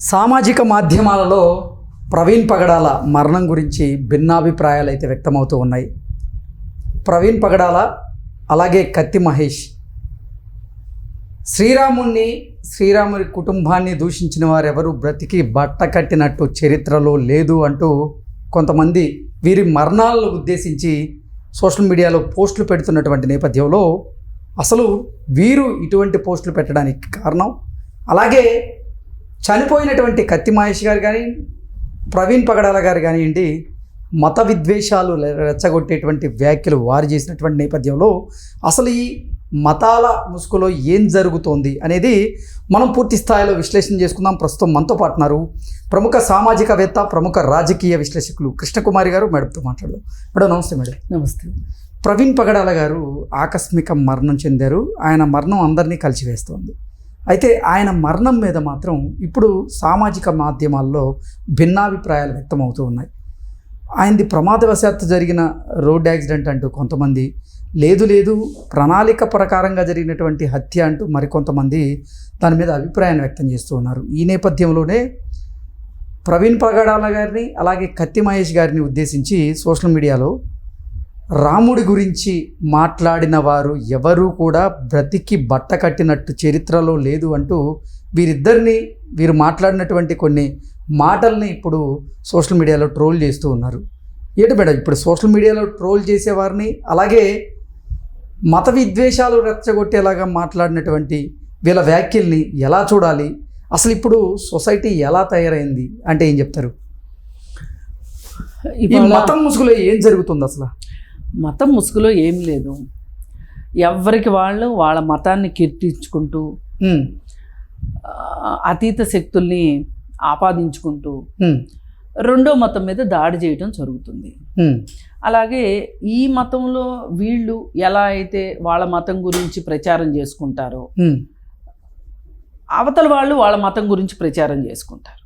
సామాజిక మాధ్యమాలలో ప్రవీణ్ పగడాల మరణం గురించి భిన్నాభిప్రాయాలు అయితే వ్యక్తమవుతూ ఉన్నాయి. ప్రవీణ్ పగడాల అలాగే కత్తి మహేష్. శ్రీరాముణ్ణి శ్రీరాముని కుటుంబాన్ని దూషించిన వారెవరు బ్రతికి బట్ట కట్టినట్టు చరిత్రలో లేదు అంటూ కొంతమంది వీరి మరణాలను ఉద్దేశించి సోషల్ మీడియాలో పోస్టులు పెడుతున్నటువంటి నేపథ్యంలో అసలు వీరు ఇటువంటి పోస్టులు పెట్టడానికి కారణం? అలాగే చనిపోయినటువంటి కత్తి మహేష్ గారు కానీ ప్రవీణ్ పగడాల గారు కానివ్వండి మత విద్వేషాలు రెచ్చగొట్టేటువంటి వ్యాఖ్యలు వారు చేసినటువంటి నేపథ్యంలో అసలు ఈ మతాల ముసుగులో ఏం జరుగుతోంది అనేది మనం పూర్తి స్థాయిలో విశ్లేషణ చేసుకుందాం. ప్రస్తుతం మనతో పాటున్నారు ప్రముఖ సామాజికవేత్త ప్రముఖ రాజకీయ విశ్లేషకులు కృష్ణకుమారి గారు. మేడంతో మాట్లాడదాం. మేడం నమస్తే మేడం. నమస్తే. ప్రవీణ్ పగడాల గారు ఆకస్మిక మరణం చెందారు. ఆయన మరణం అందరినీ కలిసివేస్తోంది. అయితే ఆయన మరణం మీద మాత్రం ఇప్పుడు సామాజిక మాధ్యమాల్లో భిన్నాభిప్రాయాలు వ్యక్తమవుతూ ఉన్నాయి. ఆయనది ప్రమాదవశాత్తు జరిగిన రోడ్ యాక్సిడెంట్ అంటూ కొంతమంది లేదు లేదు ప్రణాళిక ప్రకారంగా జరిగినటువంటి హత్య అంటూ మరికొంతమంది దాని మీద అభిప్రాయాన్ని వ్యక్తం చేస్తూ ఉన్నారు. ఈ నేపథ్యంలోనే ప్రవీణ్ పగడాల గారిని అలాగే కత్తి మహేష్ గారిని ఉద్దేశించి సోషల్ మీడియాలో రాముడి గురించి మాట్లాడిన వారు ఎవరూ కూడా బ్రతికి బట్ట కట్టినట్టు చరిత్రలో లేదు అంటూ వీరిద్దరిని వీరు మాట్లాడినటువంటి కొన్ని మాటల్ని ఇప్పుడు సోషల్ మీడియాలో ట్రోల్ చేస్తూ ఉన్నారు. ఏంటి మేడం ఇప్పుడు సోషల్ మీడియాలో ట్రోల్ చేసేవారిని అలాగే మత విద్వేషాలు రెచ్చగొట్టేలాగా మాట్లాడినటువంటి వీళ్ళ వ్యాఖ్యల్ని ఎలా చూడాలి? అసలు ఇప్పుడు సొసైటీ ఎలా తయారైంది? అంటే ఏం చెప్తారు? ఈ మతం ముసుగులో ఏం జరుగుతుంది అసలు? మతం ముసుగులో ఏం లేదు. ఎవరికి వాళ్ళు వాళ్ళ మతాన్ని కీర్తించుకుంటూ అతీత శక్తుల్ని ఆపాదించుకుంటూ రెండో మతం మీద దాడి చేయడం జరుగుతుంది. అలాగే ఈ మతంలో వీళ్ళు ఎలా అయితే వాళ్ళ మతం గురించి ప్రచారం చేసుకుంటారో అవతల వాళ్ళు వాళ్ళ మతం గురించి ప్రచారం చేసుకుంటారు.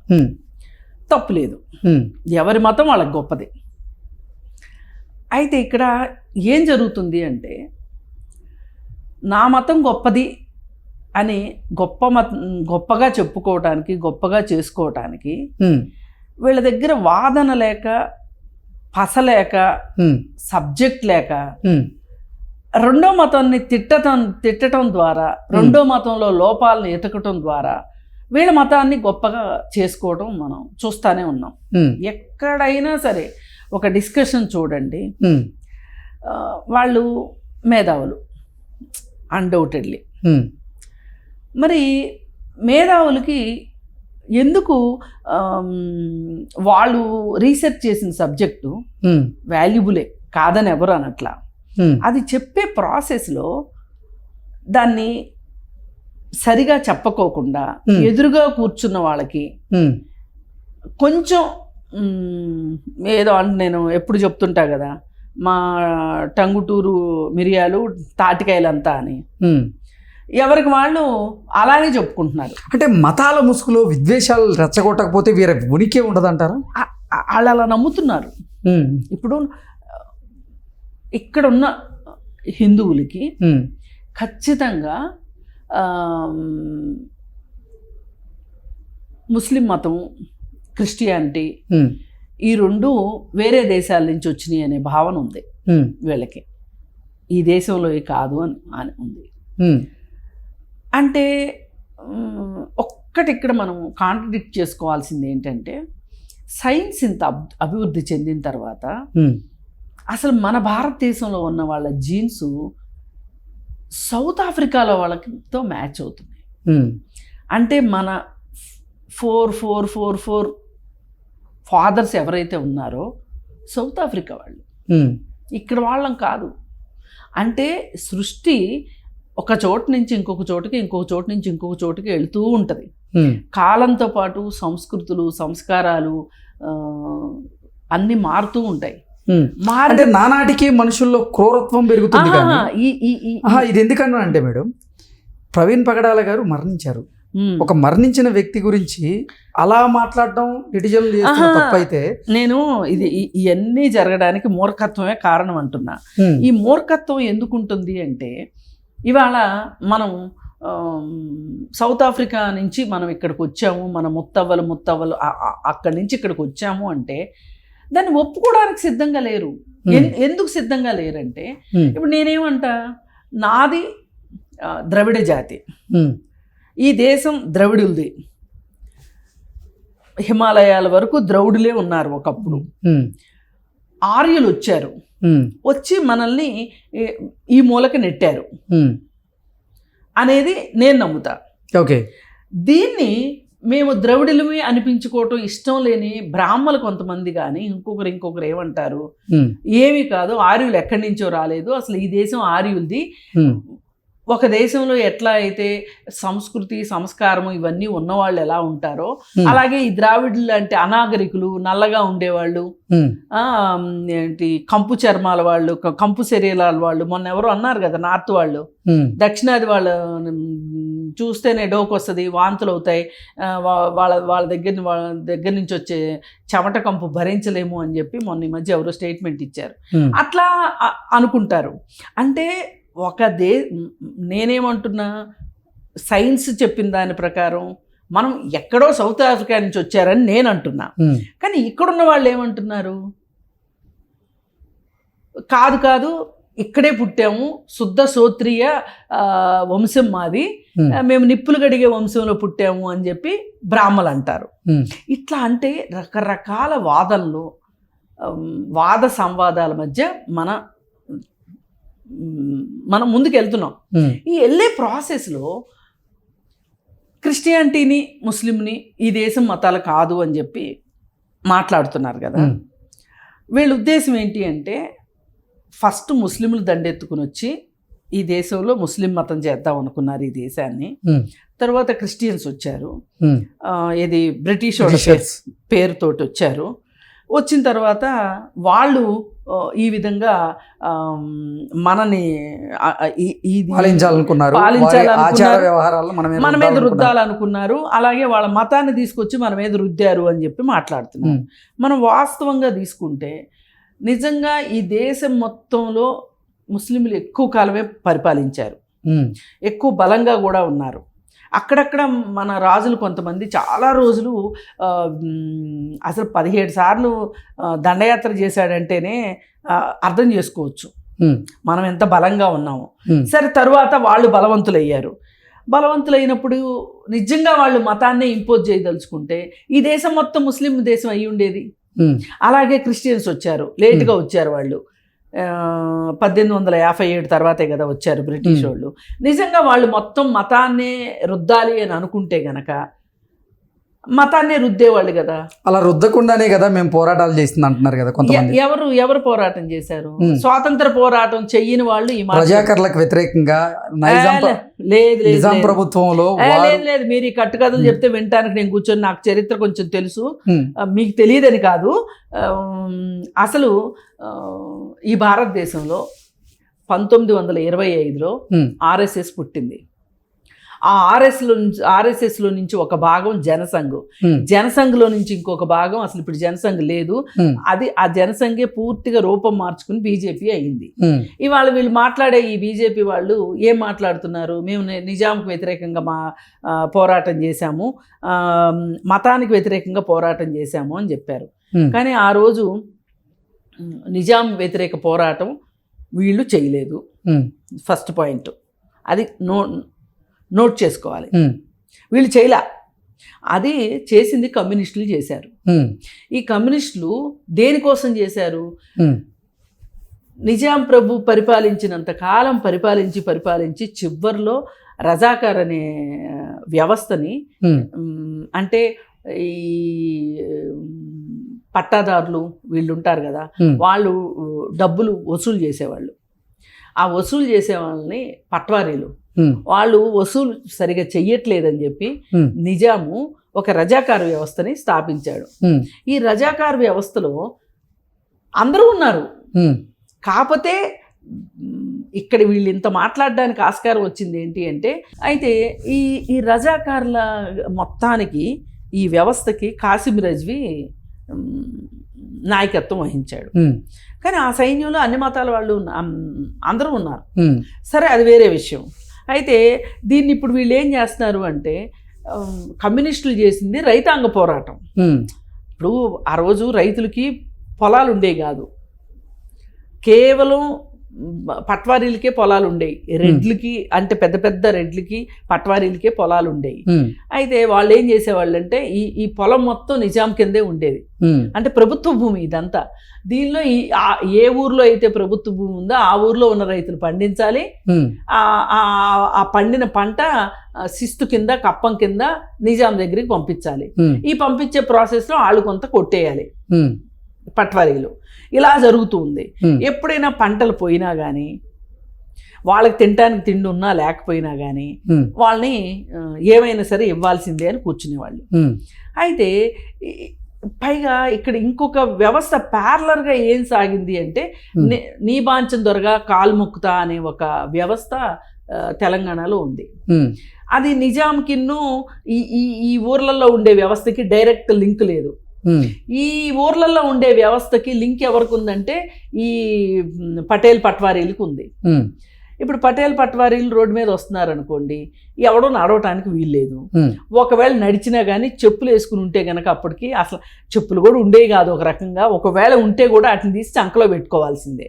తప్పులేదు ఎవరి మతం వాళ్ళకి గొప్పది. అయితే ఇక్కడ ఏం జరుగుతుంది అంటే నా మతం గొప్పది అని గొప్ప మత గొప్పగా చెప్పుకోవటానికి గొప్పగా చేసుకోవటానికి వీళ్ళ దగ్గర వాదన లేక పస లేక సబ్జెక్ట్ లేక రెండో మతాన్ని తిట్టటం తిట్టడం ద్వారా రెండో మతంలో లోపాలను ఎతకటం ద్వారా వీళ్ళ మతాన్ని గొప్పగా చేసుకోవడం మనం చూస్తానే ఉన్నాం. ఎక్కడైనా సరే ఒక డిస్కషన్ చూడండి. వాళ్ళు మేధావులు. అన్డౌటెడ్లీ మరి మేధావులకి ఎందుకు వాళ్ళు రీసెర్చ్ చేసిన సబ్జెక్టు వాల్యుబులే కాదని ఎవరు అనట్లా? అది చెప్పే ప్రాసెస్లో దాన్ని సరిగా చెప్పకోకుండా. ఎదురుగా కూర్చున్న వాళ్ళకి కొంచెం ఏదో అంటే నేను ఎప్పుడు చెప్తుంటా కదా మా టంగుటూరు మిరియాలు తాటికాయలంతా అని. ఎవరికి వాళ్ళు అలానే చెప్పుకుంటున్నారు. అంటే మతాల ముసుగులో విద్వేషాలు రెచ్చగొట్టకపోతే వీరి ఉనికి ఉండదంటారా? వాళ్ళు అలా నమ్ముతున్నారు. ఇప్పుడు ఇక్కడ ఉన్న హిందువులకి ఖచ్చితంగా ముస్లిం మతం క్రిస్టియానిటీ. ఈ రెండు వేరే దేశాల నుంచి వచ్చినాయి అనే భావన ఉంది వీళ్ళకి. ఈ దేశంలో కాదు అని అని ఉంది. అంటే ఒక్కటి ఇక్కడ మనం కాంట్రడిక్ట్ చేసుకోవాల్సింది ఏంటంటే సైన్స్ ఇంత అబ్- అభివృద్ధి చెందిన తర్వాత అసలు మన భారతదేశంలో ఉన్న వాళ్ళ జీన్స్ సౌత్ ఆఫ్రికాలో వాళ్ళతో మ్యాచ్ అవుతున్నాయి అంటే మన four four four four fathers ఎవరైతే ఉన్నారో సౌత్ ఆఫ్రికా వాళ్ళు. ఇక్కడ వాళ్ళం కాదు. అంటే సృష్టి ఒక చోటు నుంచి ఇంకొక చోటుకి ఇంకొక చోటు నుంచి ఇంకొక చోటుకి వెళుతూ ఉంటుంది. కాలంతో పాటు సంస్కృతులు సంస్కారాలు అన్నీ మారుతూ ఉంటాయి. అంటే నానాటికి మనుషుల్లో క్రూరత్వం పెరుగుతుంది ఇది ఎందుకన్నా అంటే మేడం ప్రవీణ్ పగడాల గారు మరణించారు. ఒక మరణించిన వ్యక్తి గురించి అలా మాట్లాడడం ఆహా. తప్పైతే నేను ఇది ఇవన్నీ జరగడానికి మూర్ఖత్వమే కారణం అంటున్నా. ఈ మూర్ఖత్వం ఎందుకు ఉంటుంది అంటే ఇవాళ మనం సౌత్ ఆఫ్రికా నుంచి మనం ఇక్కడికి వచ్చాము మన ముత్తవ్వలు ముత్తవ్వలు అక్కడి నుంచి ఇక్కడికి వచ్చాము అంటే దాన్ని ఒప్పుకోవడానికి సిద్ధంగా లేరు. ఎందుకు సిద్ధంగా లేరంటే ఇప్పుడు నేనేమంటా? నాది ద్రవిడ జాతి. ఈ దేశం ద్రవిడులది. హిమాలయాల వరకు ద్రవిడులే ఉన్నారు ఒకప్పుడు. ఆర్యులు వచ్చారు వచ్చి మనల్ని ఈ- మూలకి నెట్టారు. అనేది నేను నమ్ముతా. ఓకే. దీన్ని మేము ద్రవిడులమే అనిపించుకోవటం ఇష్టం లేని బ్రాహ్మలు కొంతమంది కానీ ఇంకొకరు ఇంకొకరు ఏమంటారు? ఏమీ కాదు ఆర్యులు ఎక్కడి నుంచో రాలేదు. అసలు ఈ దేశం ఆర్యులది. ఒక దేశంలో ఎట్లా అయితే సంస్కృతి సంస్కారము ఇవన్నీ ఉన్నవాళ్ళు ఎలా ఉంటారో. అలాగే ఈ ద్రావిడులు లాంటి అనాగరికులు నల్లగా ఉండేవాళ్ళు ఏంటి కంపు చర్మాల వాళ్ళు కంపు శరీరాల వాళ్ళు మొన్న ఎవరో అన్నారు కదా నార్త్ వాళ్ళు. దక్షిణాది వాళ్ళు చూస్తేనే డోకు వస్తుంది వాంతులు అవుతాయి వాళ్ళ వాళ్ళ దగ్గర వాళ్ళ దగ్గర నుంచి వచ్చే చెమట కంపు భరించలేము అని చెప్పి మొన్న ఈ మధ్య ఎవరో స్టేట్మెంట్ ఇచ్చారు. అట్లా అనుకుంటారు. అంటే ఒక దే నేనేమంటున్నా సైన్స్ చెప్పిన దాని ప్రకారం మనం ఎక్కడో సౌత్ ఆఫ్రికా నుంచి వచ్చారని నేను అంటున్నా కానీ ఇక్కడున్న వాళ్ళు ఏమంటున్నారు? కాదు కాదు ఇక్కడే పుట్టాము శుద్ధ సోత్రియ వంశం మాది. మేము నిప్పులు గడిగే వంశంలో పుట్టాము అని చెప్పి బ్రాహ్మలు అంటారు. ఇట్లా అంటే రకరకాల వాదనలు వాద సంవాదాల మధ్య మన మనం ముందుకు వెళ్తున్నాం ఈ వెళ్ళే ప్రాసెస్లో క్రిస్టియానిటీని ముస్లింని ఈ దేశం మతాలు కాదు అని చెప్పి మాట్లాడుతున్నారు కదా. వీళ్ళ ఉద్దేశం ఏంటి అంటే ఫస్ట్ ముస్లింలు దండెత్తుకుని వచ్చి ఈ దేశంలో ముస్లిం మతం చేద్దాం అనుకున్నారు ఈ దేశాన్ని. తర్వాత క్రిస్టియన్స్ వచ్చారు. ఇది బ్రిటిష్. పేరుతోటి వచ్చారు. వచ్చిన తర్వాత వాళ్ళు ఈ విధంగా మనని పాలించాలనుకున్నారు. ఆచార వ్యవహారాలను మన మీద రుద్దాలనుకున్నారు. అలాగే వాళ్ళ మతాన్ని తీసుకొచ్చి మన మీద రుద్దారు అని చెప్పి మాట్లాడుతున్నారు మనం వాస్తవంగా తీసుకుంటే నిజంగా ఈ దేశం మొత్తంలో ముస్లింలు ఎక్కువ కాలమే పరిపాలించారు ఎక్కువ బలంగా కూడా ఉన్నారు అక్కడక్కడ మన రాజులు కొంతమంది చాలా రోజులు అసలు పదిహేడు సార్లు దండయాత్ర చేశాడంటేనే అర్థం చేసుకోవచ్చు. మనం ఎంత బలంగా ఉన్నాము. సరే తరువాత వాళ్ళు బలవంతులయ్యారు. బలవంతులైనప్పుడు నిజంగా వాళ్ళు మతాన్నే ఇంపోజ్ చేయదలుచుకుంటే ఈ దేశం మొత్తం ముస్లిం దేశం అయి ఉండేది అలాగే క్రిస్టియన్స్ వచ్చారు లేట్గా వచ్చారు వాళ్ళు. పద్దెనిమిది వందల యాభై ఏడు తర్వాతే కదా వచ్చారు బ్రిటిష్. వాళ్ళు నిజంగా వాళ్ళు మొత్తం మతాన్నే రుద్దాలి అని అనుకుంటే గనక మతాన్నే రుద్దేవాళ్ళు కదా. అలా రుద్దకుండానే కదా మేము పోరాటాలు చేస్తుంది అంటున్నారు కదా కొంతమంది. ఎవరు ఎవరు పోరాటం చేశారు. స్వాతంత్ర పోరాటం చెయ్యని వాళ్ళు ఈ ప్రజాకర్లకు వ్యతిరేకంగా లేదు లేదు నిజాం. ప్రభుత్వంలో లేదు లేదు మీరు ఈ కట్టుకథలు. చెప్తే వినటానికి నేను కూర్చొని నాకు చరిత్ర కొంచెం తెలుసు. మీకు తెలియదని కాదు. అసలు ఈ భారతదేశంలో పంతొమ్మిది వందల ఇరవై ఐదులో ఆర్ఎస్ఎస్ పుట్టింది. ఆ ఆర్ఎస్లో నుంచి ఆర్ఎస్ఎస్లో నుంచి ఒక భాగం జనసంఘ్. జనసంఘ్లో నుంచి ఇంకొక భాగం అసలు ఇప్పుడు జనసంఘ్ లేదు. అది ఆ జనసంఘే పూర్తిగా రూపం మార్చుకుని బీజేపీ అయింది. ఇవాళ వీళ్ళు మాట్లాడే ఈ బీజేపీ వాళ్ళు ఏం మాట్లాడుతున్నారు? మేము నిజాంకు వ్యతిరేకంగా మా పోరాటం చేశాము. మతానికి వ్యతిరేకంగా పోరాటం చేశాము అని చెప్పారు. కానీ ఆ రోజు నిజాం వ్యతిరేక పోరాటం వీళ్ళు చేయలేదు. First point. అది నో నోట్ చేసుకోవాలి. వీళ్ళు చేయలే. అది చేసింది కమ్యూనిస్టులు చేశారు. ఈ కమ్యూనిస్టులు దేనికోసం చేశారు? నిజాం ప్రభు పరిపాలించినంత కాలం పరిపాలించి పరిపాలించి చివరిలో రజాకార్ అనే వ్యవస్థని అంటే ఈ పట్టాదారులు వీళ్ళు ఉంటారు కదా వాళ్ళు డబ్బులు వసూలు చేసేవాళ్ళు. ఆ వసూలు చేసే వాళ్ళని పట్వారీలు. వాళ్ళు వసూలు సరిగా చెయ్యట్లేదని చెప్పి నిజాము ఒక రజాకార్ వ్యవస్థని స్థాపించాడు. ఈ రజాకార్ వ్యవస్థలో అందరూ ఉన్నారు. కాకపోతే ఇక్కడ వీళ్ళు ఇంత మాట్లాడడానికి ఆస్కారం వచ్చింది ఏంటి అంటే అయితే ఈ ఈ రజాకార్ల మొత్తానికి ఈ వ్యవస్థకి కాసిం రజ్వి నాయకత్వం వహించాడు. కానీ ఆ సైన్యంలో అన్ని మతాల వాళ్ళు అందరూ ఉన్నారు. సరే అది వేరే విషయం. అయితే దీన్ని ఇప్పుడు వీళ్ళు ఏం చేస్తున్నారు అంటే కమ్యూనిస్టులు చేసింది రైతాంగ పోరాటం. ఇప్పుడు ఆ రోజు రైతులకి పొలాలు ఉండేవి కాదు. కేవలం పట్వారీలకే పొలాలు ఉండేవి రెడ్లకి అంటే పెద్ద పెద్ద రెడ్లకి పట్వారీలకే పొలాలు ఉండేవి అయితే వాళ్ళు ఏం చేసేవాళ్ళు అంటే ఈ ఈ పొలం మొత్తం నిజాం కిందే ఉండేది. అంటే ప్రభుత్వ భూమి ఇదంతా. దీనిలో ఈ ఏ ఊర్లో అయితే ప్రభుత్వ భూమి ఉందో ఆ ఊర్లో ఉన్న రైతులు పండించాలి. ఆ పండిన పంట శిస్తు కింద కప్పం కింద నిజాం దగ్గరికి పంపించాలి. ఈ పంపించే ప్రాసెస్లో వాళ్ళు కొంత కొట్టేయాలి. పట్వారీలు. ఇలా జరుగుతుంది. ఉమ్, ఎప్పుడైనా పంటలు పోయినా కానీ వాళ్ళకి తినడానికి తిండి ఉన్నా లేకపోయినా కానీ వాళ్ళని ఏమైనా సరే ఇవ్వాల్సిందే అని కూర్చునేవాళ్ళు. అయితే పైగా ఇక్కడ ఇంకొక వ్యవస్థ ప్యారలర్గా ఏం సాగింది అంటే. ని- బాంచం దొరగా కాలు మొక్కుతా అనే ఒక వ్యవస్థ తెలంగాణలో ఉంది. అది నిజాంకిన్ను ఈ ఈ ఈ ఊర్లలో ఉండే వ్యవస్థకి డైరెక్ట్ లింక్ లేదు. ఈ ఊర్లలో ఉండే వ్యవస్థకి లింక్ ఎవరికి ఉందంటే ఈ పటేల్ పట్వారీలకు ఉంది ఇప్పుడు పటేల్ పట్వారీలు రోడ్డు మీద వస్తున్నారు అనుకోండి ఎవడో నడవటానికి వీల్లేదు. ఒకవేళ నడిచినా కానీ చెప్పులు వేసుకుని ఉంటే గనక అప్పటికి అసలు చెప్పులు కూడా ఉండేవి కాదు ఒక రకంగా. ఒకవేళ ఉంటే కూడా వాటిని తీసి చంకలో పెట్టుకోవాల్సిందే.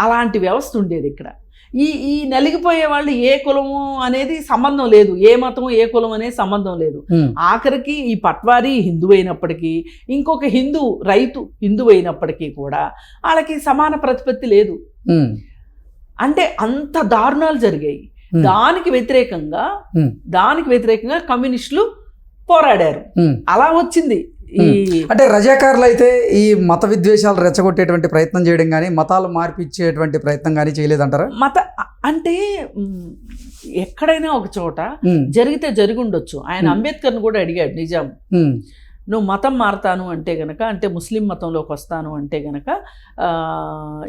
అలాంటి వ్యవస్థ ఉండేది ఇక్కడ. ఈ ఈ నలిగిపోయే వాళ్ళు ఏ కులము అనేది సంబంధం లేదు. ఏ మతం ఏ కులం అనేది సంబంధం లేదు. ఆఖరికి ఈ పట్వారీ హిందూ అయినప్పటికీ ఇంకొక హిందూ రైతు హిందూ అయినప్పటికీ కూడా వాళ్ళకి సమాన ప్రతిపత్తి లేదు. అంటే అంత దారుణాలు జరిగాయి. దానికి వ్యతిరేకంగా. దానికి వ్యతిరేకంగా కమ్యూనిస్టులు పోరాడారు. అలా వచ్చింది. ఈ అంటే రజాకారులు అయితే ఈ మత విద్వేషాలు రెచ్చగొట్టేటువంటి ప్రయత్నం చేయడం కానీ మతాలు మార్పిచ్చేటువంటి ప్రయత్నం కానీ చేయలేదంటారా? మత అంటే ఎక్కడైనా ఒక చోట జరిగితే జరిగి ఉండొచ్చు ఆయన. అంబేద్కర్ని కూడా అడిగాడు నిజాం. నువ్వు మతం మారతాను అంటే గనక అంటే ముస్లిం మతంలోకి వస్తాను అంటే గనక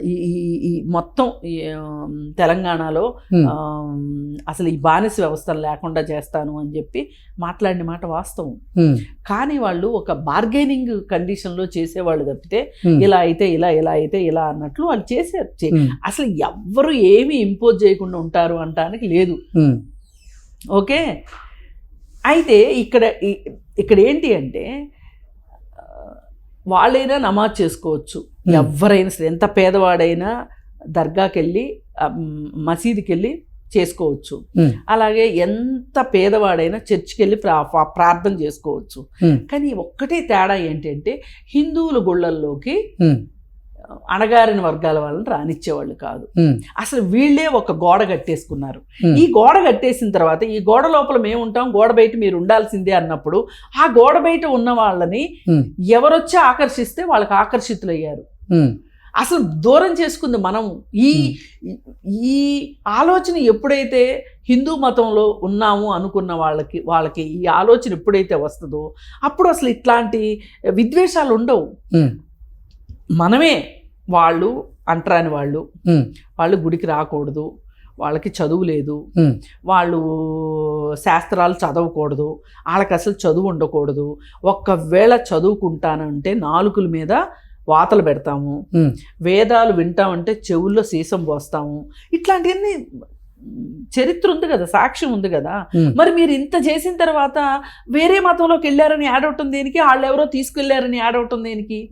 ఈ మొత్తం తెలంగాణలో అసలు ఈ బానిస వ్యవస్థను లేకుండా చేస్తాను అని చెప్పి మాట్లాడిన మాట వాస్తవం. కానీ వాళ్ళు ఒక బార్గెనింగ్ కండిషన్లో చేసేవాళ్ళు తప్పితే ఇలా అయితే ఇలా ఇలా అయితే ఇలా అన్నట్లు వాళ్ళు చేశారు. చే- ఉమ్, అసలు ఎవ్వరు ఏమి ఇంపోజ్ చేయకుండా ఉంటారు అంటానికి లేదు. ఓకే? అయితే ఇక్కడ ఇక్కడ ఏంటి అంటే వాళ్ళైనా నమాజ్ చేసుకోవచ్చు. ఎవరైనా సరే ఎంత పేదవాడైనా దర్గాకి వెళ్ళి మసీదుకి వెళ్ళి చేసుకోవచ్చు. అలాగే ఎంత పేదవాడైనా చర్చికి వెళ్ళి ప్రా ప్రా- ప్రార్థన చేసుకోవచ్చు. కానీ ఒక్కటే తేడా ఏంటంటే హిందువుల గుళ్ళల్లోకి అణగారిన వర్గాల వాళ్ళని రానిచ్చేవాళ్ళు కాదు. అసలు వీళ్ళే ఒక గోడ కట్టేసుకున్నారు. ఈ గోడ కట్టేసిన తర్వాత ఈ గోడ లోపల మేము ఉంటాం గోడ బయట మీరు ఉండాల్సిందే అన్నప్పుడు ఆ గోడ బయట ఉన్న వాళ్ళని ఎవరొచ్చి ఆకర్షిస్తే వాళ్ళకి ఆకర్షితులయ్యారు. అసలు దూరం చేసుకుంది మనం. ఈ ఈ ఆలోచన ఎప్పుడైతే హిందూ మతంలో ఉన్నాము అనుకున్న వాళ్ళకి వాళ్ళకి ఈ ఆలోచన ఎప్పుడైతే వస్తుందో అప్పుడు అసలు ఇట్లాంటి విద్వేషాలు ఉండవు మనమే వాళ్ళు అంటరాని వాళ్ళు. వాళ్ళు గుడికి రాకూడదు. వాళ్ళకి చదువు లేదు. వాళ్ళు శాస్త్రాలు చదవకూడదు. వాళ్ళకి అసలు చదువు ఉండకూడదు. ఒక్కవేళ చదువుకుంటానంటే నాలుకల మీద వాతలు పెడతాము. వేదాలు వింటామంటే చెవుల్లో సీసం పోస్తాము. ఇట్లాంటివన్నీ చరిత్ర ఉంది కదా సాక్ష్యం ఉంది కదా. మరి మీరు ఇంత చేసిన తర్వాత వేరే మతంలోకి వెళ్ళారని యాడ్ అవటం దేనికి? వాళ్ళు ఎవరో తీసుకెళ్ళారని యాడ్ అవటం దేనికి?